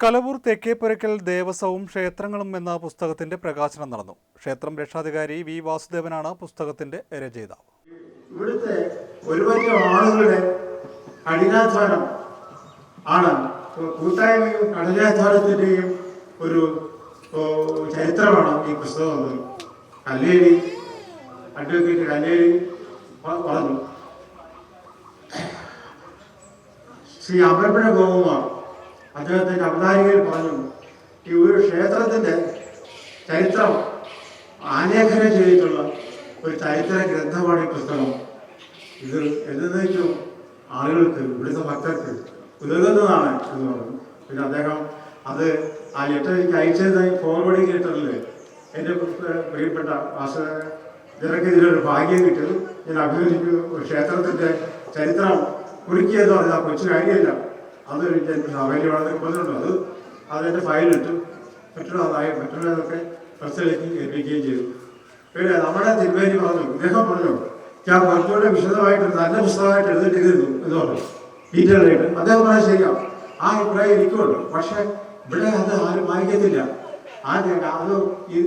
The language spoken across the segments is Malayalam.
കലവൂർ തെക്കേപ്പുരയ്ക്കൽ ദേവസ്വവും ക്ഷേത്രങ്ങളും എന്ന പുസ്തകത്തിന്റെ പ്രകാശനം നടന്നു. ക്ഷേത്രം രക്ഷാധികാരി വി വാസുദേവനാണ് പുസ്തകത്തിന്റെ രചയിതാവ്. ഇവിടുത്തെ ഒരുപറ്റം ആളുകളുടെ കഠിനാധ്വാനം ആണ്. കൂട്ടായ്മയും കഠിനാധ്വാനത്തിന്റെയും ഒരു ചരിത്രമാണ് ഈ പുസ്തകം കല്ലേരി അഡ്വക്കേറ്റ് കല്ലേരി പറഞ്ഞു ശ്രീ അമരപ്പുഴ ഗോകുമാർ അദ്ദേഹത്തിന്റെ അവതാരികയിൽ പറഞ്ഞു ഈ ഒരു ക്ഷേത്രത്തിന്റെ ചരിത്രം ആലേഖനം ചെയ്തിട്ടുള്ള ഒരു ചരിത്ര ഗ്രന്ഥമാണ് ഈ പുസ്തകം. ഇത് എന്നേക്കും ആളുകൾക്ക് ഇവിടുത്തെ ഭക്തർക്ക് ഉതകുന്നതാണ് എന്ന് പറഞ്ഞു. പിന്നെ അദ്ദേഹം അത് ആ ലെറ്റർ എനിക്ക് അയച്ചതായി ഫോർവേഡിങ് ലെറ്ററിൽ എന്റെ പ്രിയപ്പെട്ട ഇതിലൊരു ഭാഗ്യം കിട്ടിയത്. ഞാൻ അഭിനന്ദിക്കുന്നു. ഒരു ക്ഷേത്രത്തിന്റെ ചരിത്രം കുറിക്കിയെന്ന് പറഞ്ഞാൽ കൊച്ചു കാര്യമല്ല അതൊരു എനിക്ക് അവൈലബിളാണെന്ന് പറഞ്ഞിട്ടുണ്ട് അത് അതെന്റെ ഫയലിട്ടു മറ്റുള്ളതായി മറ്റുള്ളതൊക്കെ പ്രസിലേക്ക് ഏൽപ്പിക്കുകയും ചെയ്തു. പിന്നെ നമ്മുടെ തിരുവേരി പറഞ്ഞു ഇദ്ദേഹം പറഞ്ഞു ഞാൻ കുറച്ചുകൂടെ വിശദമായിട്ട് നല്ല പുസ്തകമായിട്ട് എഴുതിയിട്ടിരുന്നു എന്ന് പറഞ്ഞു. ഡീറ്റെയിൽ ആയിട്ട്. അദ്ദേഹം പറഞ്ഞാൽ ശരിയാ. ആ അഭിപ്രായം എനിക്കുള്ളൂ പക്ഷെ ഇവിടെ അത് ആരും വായിക്കത്തില്ല. ആ അത്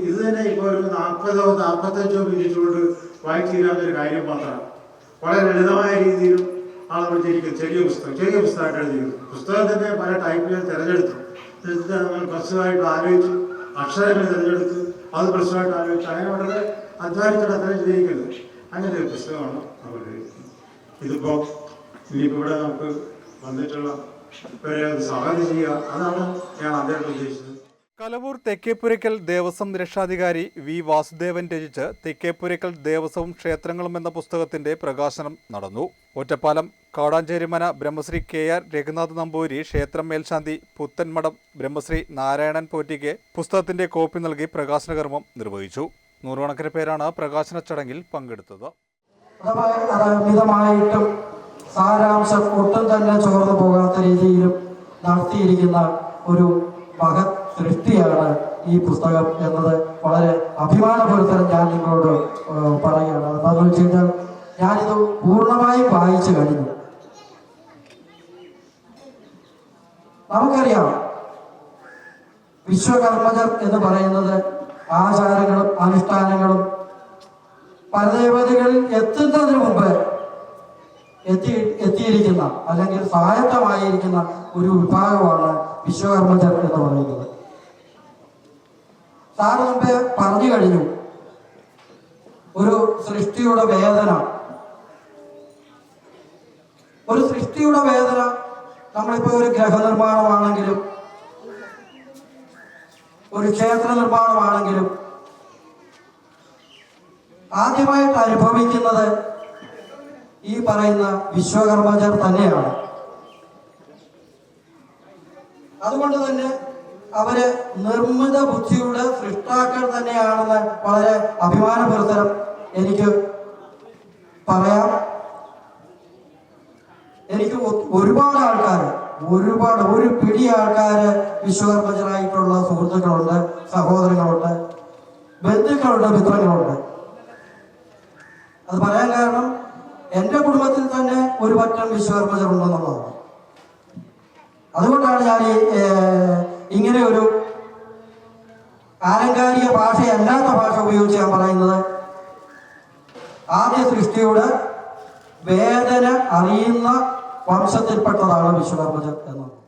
ഇത് തന്നെ ഇപ്പോൾ ഒരു നാൽപ്പതോ നാൽപ്പത്തഞ്ചോ മിനിറ്റ് കൊണ്ട് വായിച്ചു തീരാവുന്നൊരു കാര്യം മാത്രമാണ്. വളരെ ലളിതമായ രീതിയിലും നമ്മൾ ചെറിയ പുസ്തകം ചെറിയ പുസ്തകമായിട്ട് എഴുതിയിരിക്കുന്നത് പുസ്തകം തന്നെ പല ടൈപ്പിൽ തിരഞ്ഞെടുത്തു. എന്നിട്ട് നമ്മൾ പ്രശ്നമായിട്ട് ആലോചിച്ചു. അക്ഷരങ്ങൾ തിരഞ്ഞെടുത്ത്. അത് പ്രശ്നമായിട്ട് ആലോചിച്ചു. അങ്ങനെ വളരെ അധ്വാനിച്ചിട്ട് അത്ര ചെയ്തിരിക്കുന്നത്. അങ്ങനെ ഒരു പുസ്തകമാണ് നമ്മൾ ഇതിപ്പോ ഇനിയിപ്പോൾ ഇവിടെ നമുക്ക് വന്നിട്ടുള്ള ഇവരെ സ്വാഗതം ചെയ്യുക. അതാണ് ഞാൻ അദ്ദേഹം ഉദ്ദേശിച്ചത്. കലവൂർ തെക്കേപ്പുരയ്ക്കൽ ദേവസ്വം രക്ഷാധികാരി വി വാസുദേവൻ രചിച്ച് തെക്കേപ്പുരയ്ക്കൽ ദേവസ്വവും ക്ഷേത്രങ്ങളും എന്ന പുസ്തകത്തിന്റെ പ്രകാശനം നടന്നു. ഒറ്റപ്പാലം കാടാഞ്ചേരിമന ബ്രഹ്മശ്രീ കെ ആർ രഘുനാഥ് നമ്പൂരി ക്ഷേത്രം മേൽശാന്തി പുത്തൻമഠം ബ്രഹ്മശ്രീ നാരായണൻ പോറ്റിക്ക് പുസ്തകത്തിന്റെ കോപ്പി നൽകി പ്രകാശന കർമ്മം നിർവഹിച്ചു. നൂറുകണക്കിന് പേരാണ് പ്രകാശന ചടങ്ങിൽ പങ്കെടുത്തത്. സാരാംശം ഒട്ടും തന്നെ ചോർന്നു പോകാത്ത രീതിയിലും നടത്തിയിരിക്കുന്ന ഒരു മഹത് സൃഷ്ടിയാണ് ഈ പുസ്തകം എന്നത്. വളരെ അഭിമാനപുരത്തരം ഞാൻ നിങ്ങളോട് പറയുകയാണ്. എന്താണെന്ന് വെച്ച് കഴിഞ്ഞാൽ ഞാനിത് പൂർണമായും വായിച്ചു കഴിഞ്ഞു. നമുക്കറിയാം വിശ്വകർമ്മജർ എന്ന് പറയുന്നത് ആചാരങ്ങളും അനുഷ്ഠാനങ്ങളും പരദേവതകളിൽ എത്തുന്നതിന് മുമ്പ് എത്തി എത്തിയിരിക്കുന്ന അല്ലെങ്കിൽ സ്വായത്തമായിരിക്കുന്ന ഒരു വിഭാഗമാണ് വിശ്വകർമ്മജർ എന്ന് പറയുന്നത്. സാറ് മുമ്പേ പറഞ്ഞു കഴിഞ്ഞു ഒരു സൃഷ്ടിയുടെ വേദന. ഒരു സൃഷ്ടിയുടെ വേദന നമ്മളിപ്പോൾ ഒരു ഗ്രഹനിർമ്മാണമാണെങ്കിലും ഒരു ക്ഷേത്ര നിർമ്മാണമാണെങ്കിലും ആദ്യമായിട്ട് അനുഭവിക്കുന്നത് ഈ പറയുന്ന വിശ്വകർമാചാർ തന്നെയാണ്. അതുകൊണ്ട് തന്നെ അവർ നിർമ്മിത ബുദ്ധിയുടെ സൃഷ്ടാക്കൾ തന്നെയാണെന്ന് വളരെ അഭിമാനപുരത്തരം എനിക്ക് പറയാം. എനിക്ക് ഒരുപാട് ആൾക്കാർ ഒരുപാട് ഒരു പിടി ആൾക്കാർ വിശ്വകർമ്മജരായിട്ടുള്ള സുഹൃത്തുക്കളുണ്ട് സഹോദരങ്ങളുണ്ട് ബന്ധുക്കളുണ്ട് മിത്രങ്ങളുണ്ട്. അത് പറയാൻ കാരണം വിശ്വകർമ്മജർ ഉണ്ടെന്നുള്ളതാണ് അതുകൊണ്ടാണ് ഞാൻ ഇങ്ങനെ ഒരു ആലങ്കാരിക ഭാഷയല്ലാത്ത ഭാഷ ഉപയോഗിച്ച് ഞാൻ പറയുന്നത്. ആദ്യ സൃഷ്ടിയുടെ വേദന അറിയുന്ന വംശത്തിൽപ്പെട്ടതാണ് വിശ്വകർമ്മജർ എന്നത്.